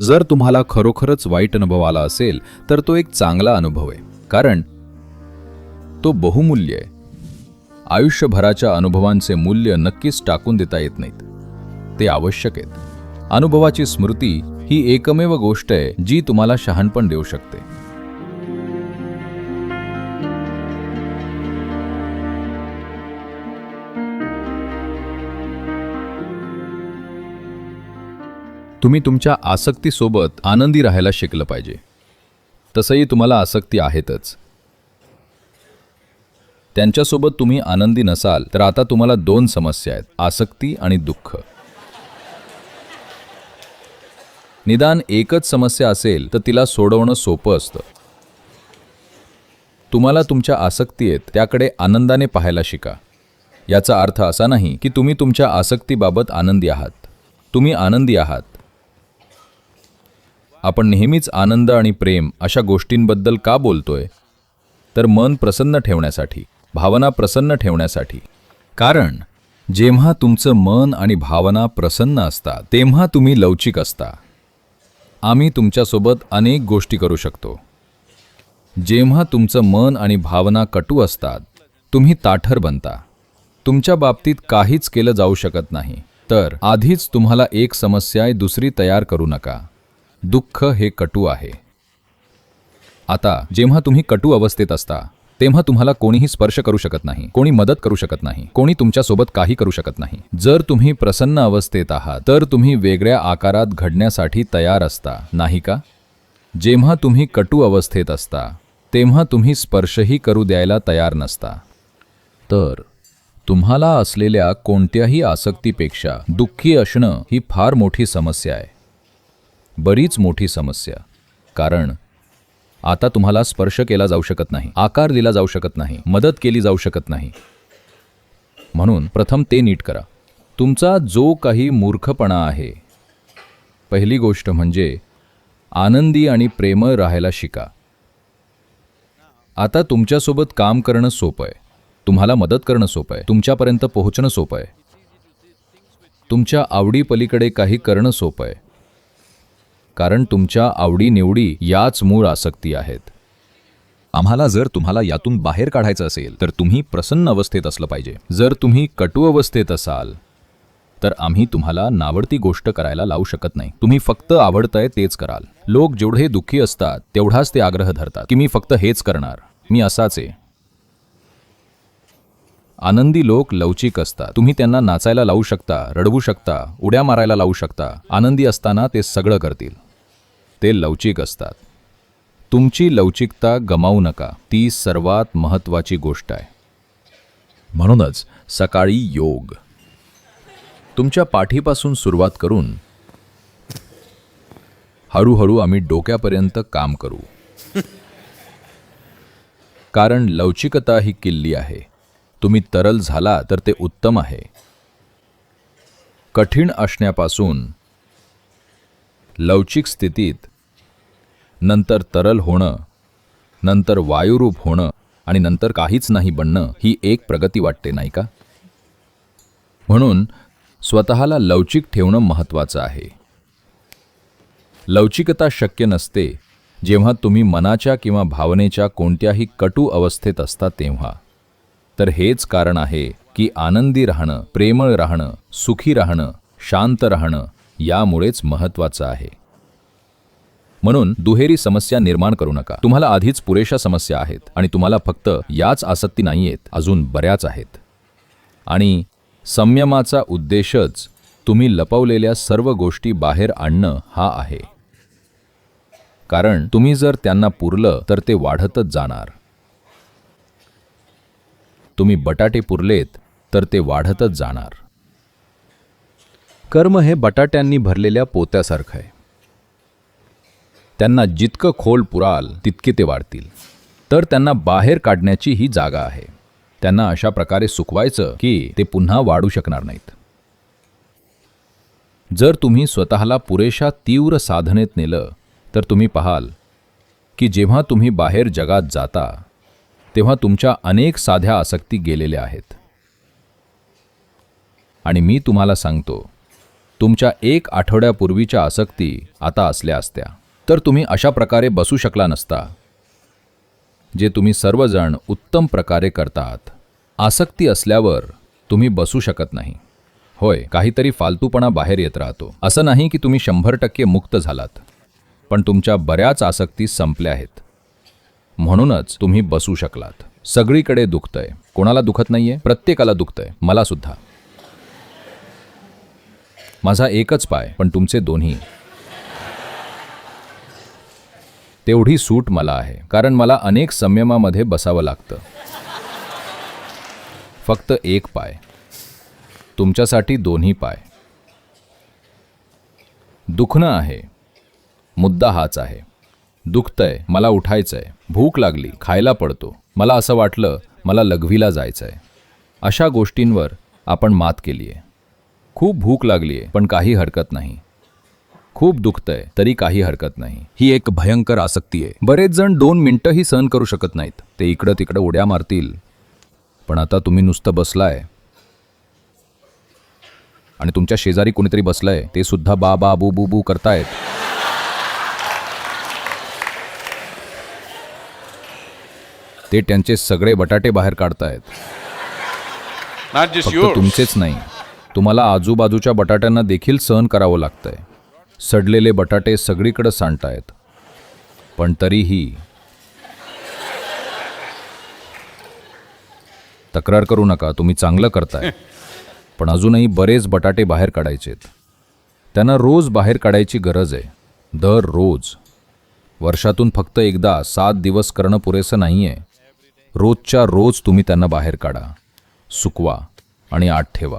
जर तुम्हाला खरोखरच वाईट अनुभव आला असेल तर तो एक चांगला अनुभव आहे. कारण तो बहुमूल्य आहे. आयुष्यभराच्या अनुभवांचे मूल्य नक्कीच टाकून देता येत नाहीत. ते आवश्यक आहेत. अनुभवाची स्मृती ही एकमेव गोष्ट आहे जी तुम्हाला शहाणपण देऊ शकते. तुम्ही तुमच्या आसक्तीसोबत आनंदी राहायला शिकलं पाहिजे. तसंही तुम्हाला आसक्ती आहेतच. त्यांच्यासोबत तुम्ही आनंदी नसाल तर आता तुम्हाला दोन समस्या आहेत आसक्ती आणि दुःख. निदान एकच समस्या असेल तर तिला सोडवणं सोपं असतं. तुम्हाला तुमच्या आसक्ती आहेत त्याकडे आनंदाने पाहायला शिका. याचा अर्थ असा नाही की तुम्ही तुमच्या आसक्तीबाबत आनंदी आहात. तुम्ही आनंदी आहात. आपण नेहमीच आनंद आणि प्रेम अशा गोष्टींबद्दल का बोलतोय? तर मन प्रसन्न ठेवण्यासाठी भावना प्रसन्न ठेवण्यासाठी. कारण जेव्हा तुमचं मन आणि भावना प्रसन्न असतात तेव्हा तुम्ही लवचिक असता. आम्ही तुमच्यासोबत अनेक गोष्टी करू शकतो. जेव्हा तुमचं मन आणि भावना कटू असतात तुम्ही ताठर बनता. तुमच्या बाबतीत काहीच केलं जाऊ शकत नाही. तर आधीच तुम्हाला एक समस्या दुसरी तयार करू नका. दुःख हे कटू आहे. आता जेव्हा तुम्ही कटू अवस्थेत असता तेव्हा तुम्हाला कोणीही स्पर्श करू शकत नाही कोणी मदत करू शकत नाही कोणी तुमच्यासोबत काही करू शकत नाही. जर तुम्ही प्रसन्न अवस्थेत आहात तर तुम्ही वेगळ्या आकारात घडण्यासाठी तयार असता नाही का? जेव्हा तुम्ही कटू अवस्थेत असता तेव्हा तुम्ही स्पर्शही करू द्यायला तयार नसता. तर तुम्हाला असलेल्या कोणत्याही आसक्तीपेक्षा दुःखी असणं ही फार मोठी समस्या आहे. बरीच मोठी समस्या. कारण आता तुम्हाला स्पर्श केला जाऊ शकत नाही आकार दिला जाऊ शकत नाही मदत केली जाऊ शकत नाही. म्हणून प्रथम ते नीट करा. तुमचा जो काही मूर्खपणा आहे पहिली गोष्ट म्हणजे आनंदी आणि प्रेमळ राहायला शिका. आता तुमच्यासोबत काम करणं सोपं आहे. तुम्हाला मदत करणं सोपं आहे. तुमच्यापर्यंत पोहोचणं सोपं आहे. तुमच्या आवडीपलीकडे काही करणं सोपं आहे. कारण तुमच्या आवडीनिवडी याच मूळ आसक्ती आहेत. आम्हाला जर तुम्हाला यातून बाहेर काढायचं असेल तर तुम्ही प्रसन्न अवस्थेत असलं पाहिजे. जर तुम्ही कटू अवस्थेत असाल तर आम्ही तुम्हाला नावडती गोष्ट करायला लावू शकत नाही. तुम्ही फक्त आवडतंय तेच कराल. लोक जेवढे दुःखी असतात तेवढाच ते आग्रह धरतात की मी फक्त हेच करणार. मी असाच आहे. आनंदी लोक लवचिक असतात. तुम्ही त्यांना नाचायला लावू शकता रडवू शकता उड्या मारायला लावू शकता. आनंदी असताना ते सगळं करतील. ते लवचिक असतात. तुमची लवचिकता गमावू नका. ती सर्वात महत्त्वाची गोष्ट आहे. म्हणूनच सकाळी योग. तुमच्या पाठीपासून सुरुवात करून हळूहळू आम्ही डोक्यापर्यंत काम करू. कारण लवचिकता ही किल्ली आहे. तुम्ही तरल झाला तर ते उत्तम आहे. कठीण असण्यापासून लवचिक स्थितीत. नंतर तरल होणं नंतर वायुरूप होणं आणि नंतर काहीच नाही बनणं ही एक प्रगती वाटते नाही का? म्हणून स्वतःला लवचिक ठेवणं महत्त्वाचं आहे. लवचिकता शक्य नसते जेव्हा तुम्ही मनाच्या किंवा भावनेच्या कोणत्याही कटू अवस्थेत असता तेव्हा. तर हेच कारण आहे की आनंदी राहणं प्रेमळ राहणं सुखी राहणं शांत राहणं यामुळेच महत्वाचं आहे. म्हणून दुहेरी समस्या निर्माण करू नका. तुम्हाला आधीच पुरेशा समस्या आहेत आणि तुम्हाला फक्त याच आसक्ती नाही आहेत अजून बऱ्याच आहेत. आणि संयमाचा उद्देशच तुम्ही लपवलेल्या सर्व गोष्टी बाहेर आणणं हा आहे. कारण तुम्ही जर त्यांना पुरलं तर ते वाढतच जाणार. तुम्ही बटाटे पुरलेत तर ते वाढतच जाणार. कर्म हे बटाट्यांनी भरलेल्या पोत्यासारखं आहे. त्यांना जितकं खोल पुराल तितके ते वाढतील. तर त्यांना बाहेर काढण्याची ही जागा आहे. त्यांना अशा प्रकारे सुकवायचं की ते पुन्हा वाढू शकणार नाहीत. जर तुम्ही स्वतःला पुरेशा तीव्र साधनेत नेलं तर तुम्ही पाहाल की जेव्हा तुम्ही बाहेर जगात जाता तेव्हा तुमच्या अनेक साध्या आसक्ती गेलेल्या आहेत. आणि मी तुम्हाला सांगतो तुमच्या एक आठवड्यापूर्वीच्या आसक्ती आता असल्या असत्या. तर तुम्ही अशा प्रकारे बसू शकला नसता जे तुम्ही सर्वजण उत्तम प्रकारे करतात. आसक्ती असल्यावर तुम्ही बसू शकत नाही. होय काहीतरी फालतूपणा बाहेर येत राहतो. असं नाही की तुम्ही शंभर टक्के मुक्त झालात पण तुमच्या बऱ्याच आसक्ती संपल्या आहेत. म्हणूनच तुम्ही बसू शकलात. सगळीकडे दुखतंय. कोणाला दुखत नाहीये? प्रत्येकाला दुखतंय. मला सुद्धा माझा एकच पाय पण तुमचे दोन्ही. तेवढी सूट मला आहे कारण मला अनेक संयमामध्ये बसावं लागतं. फक्त एक पाय. तुमच्यासाठी दोन्ही पाय. दुखणं आहे. मुद्दा हाच आहे. दुखतंय मला उठायचंय. भूक लागली खायला पडतो. मला असं वाटलं मला लघवीला जायचंय. अशा गोष्टींवर आपण मात केली आहे खूप भूक लागली आहे पण काही हरकत नाही. खूप दुखतंय तरी काही हरकत नाही. ही एक भयंकर आसक्ती आहे. बरेच जण दोन मिनिटंही सहन करू शकत नाहीत. ते इकडं तिकडं उड्या मारतील. पण आता तुम्ही नुसतं बसलाय. आणि तुमच्या शेजारी कोणीतरी बसलंय ते सुद्धा बा बा बू बू बू करतायत. ते त्यांचे सगळे बटाटे बाहेर काढतायत. फक्त. तुमचेच नाही. तुम्हाला आजूबाजूच्या बटाट्यांना देखील सहन करावं लागतंय. सडलेले बटाटे सगळीकडे सांडतायत. पण तरीही तक्रार करू नका तुम्ही चांगलं करताय. पण अजूनही बरेच बटाटे बाहेर काढायचेत. त्यांना रोज बाहेर काढायची गरज आहे. दर रोज. वर्षातून फक्त एकदा सात दिवस करणं पुरेसं नाही आहे रोजच्या रोज तुम्ही त्यांना बाहेर काढा. सुकवा आणि आत ठेवा.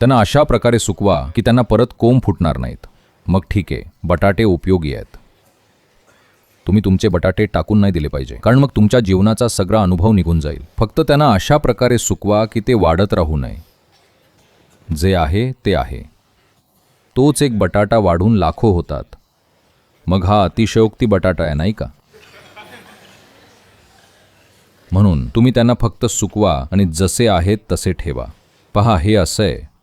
त्यांना अशा प्रकारे सुकवा की त्यांना परत कोंब फुटणार नाहीत. मग ठीक आहे बटाटे उपयोगी आहेत. तुम्ही तुमचे बटाटे टाकून नाही दिले पाहिजे. कारण मग तुमच्या जीवनाचा सगळा अनुभव निघून जाईल. फक्त त्यांना अशा प्रकारे सुकवा की ते वाढत राहू नये. जे आहे ते आहे. तोच एक बटाटा वाढून लाखो होतात. मग हा अतिशयोक्ती बटाटा आहे नाही का? म्हणून तुम्ही त्यांना फक्त सुकवा आणि जसे आहेत तसे ठेवा. पहा हे असं आहे.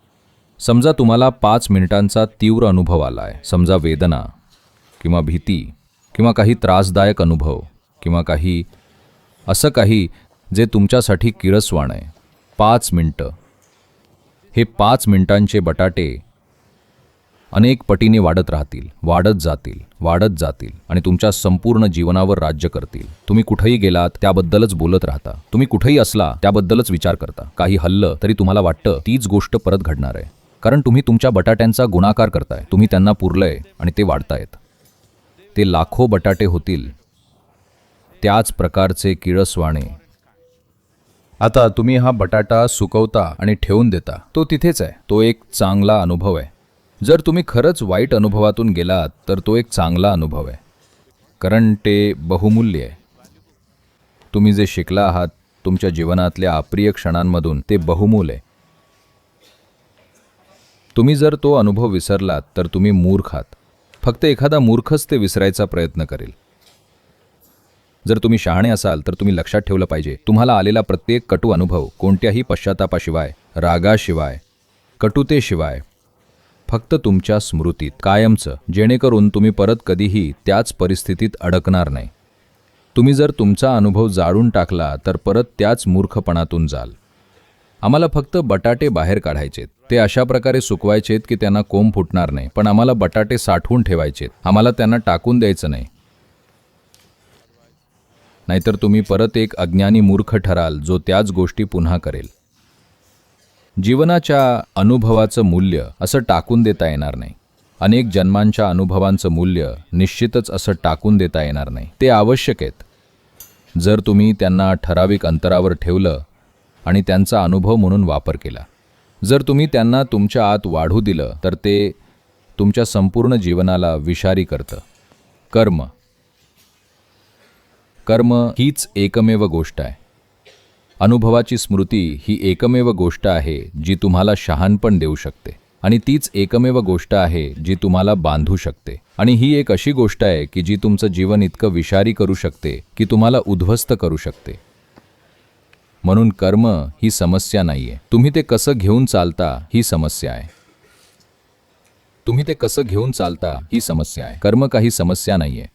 समजा तुम्हाला पाच मिनिटांचा तीव्र अनुभव आला आहे समजा वेदना किंवा भीती किंवा काही त्रासदायक अनुभव किंवा काही असं काही जे तुमच्यासाठी किरसवाण आहे. पाच मिनटं. हे पाच मिनिटांचे बटाटे अनेक पटीने वाढत राहतील वाढत जातील वाढत जातील आणि तुमच्या संपूर्ण जीवनावर राज्य करतील. तुम्ही कुठेही गेलात त्याबद्दलच बोलत राहता. तुम्ही कुठेही असला त्याबद्दलच विचार करता. काही हल्लं तरी तुम्हाला वाटतं तीच गोष्ट परत घडणार आहे. कारण तुम्ही तुमच्या बटाट्यांचा गुणाकार करताय. तुम्ही त्यांना पुरलंय आणि ते वाढतायत. ते लाखो बटाटे होतील. त्याच प्रकारचे किळसवाणे. आता तुम्ही हा बटाटा सुकवता आणि ठेवून देता. तो तिथेच आहे. तो एक चांगला अनुभव आहे. जर तुम्ही खरंच वाईट अनुभवातून गेलात तर तो एक चांगला अनुभव आहे. कारण ते बहुमूल्य आहे. तुम्ही जे शिकला आहात तुमच्या जीवनातल्या अप्रिय क्षणांमधून ते बहुमूल आहे. तुम्ही जर तो अनुभव विसरलात तर तुम्ही मूर्ख आहात. फक्त एखादा मूर्खच ते विसरायचा प्रयत्न करेल. जर तुम्ही शहाणे असाल तर तुम्ही लक्षात ठेवलं पाहिजे तुम्हाला आलेला प्रत्येक कटू अनुभव कोणत्याही पश्चातापाशिवाय रागाशिवाय कटुतेशिवाय फक्त तुमच्या स्मृतीत कायमचं जेणेकरून तुम्ही परत कधीही त्याच परिस्थितीत अडकणार नाही. तुम्ही जर तुमचा अनुभव जाळून टाकला तर परत त्याच मूर्खपणातून जाल. आम्हाला फक्त बटाटे बाहेर काढायचेत. ते अशा प्रकारे सुकवायचेत की त्यांना कोंब फुटणार नाही. पण आम्हाला बटाटे साठवून ठेवायचेत. आम्हाला त्यांना टाकून द्यायचं नाही. नाहीतर तुम्ही परत एक अज्ञानी मूर्ख ठराल जो त्याच गोष्टी पुन्हा करेल. जीवनाच्या अनुभवाचं मूल्य असं टाकून देता येणार नाही. अनेक जन्मांच्या अनुभवांचं मूल्य निश्चितच असं टाकून देता येणार नाही. ते आवश्यक आहेत. जर तुम्ही त्यांना ठराविक अंतरावर ठेवलं आणि त्यांचा अनुभव म्हणून वापर केला. जर तुम्ही त्यांना तुमच्या आत वाढू दिलं तर ते तुमच्या संपूर्ण जीवनाला विषारी करतं. कर्म. कर्म हीच एकमेव गोष्ट आहे. अनुभवाची स्मृती ही एकमेव गोष्ट आहे जी तुम्हाला शहाणपण देऊ शकते. आणि तीच एकमेव गोष्ट आहे जी तुम्हाला बांधू शकते. आणि ही एक अशी गोष्ट आहे की जी तुमचं जीवन इतकं विषारी करू शकते की तुम्हाला उद्ध्वस्त करू शकते. म्हणून कर्म ही समस्या नाहीये. तुम्ही ते कसं घेऊन चालता ही समस्या आहे. तुम्ही ते कसं घेऊन चालता ही समस्या आहे. कर्म काही समस्या नाहीये.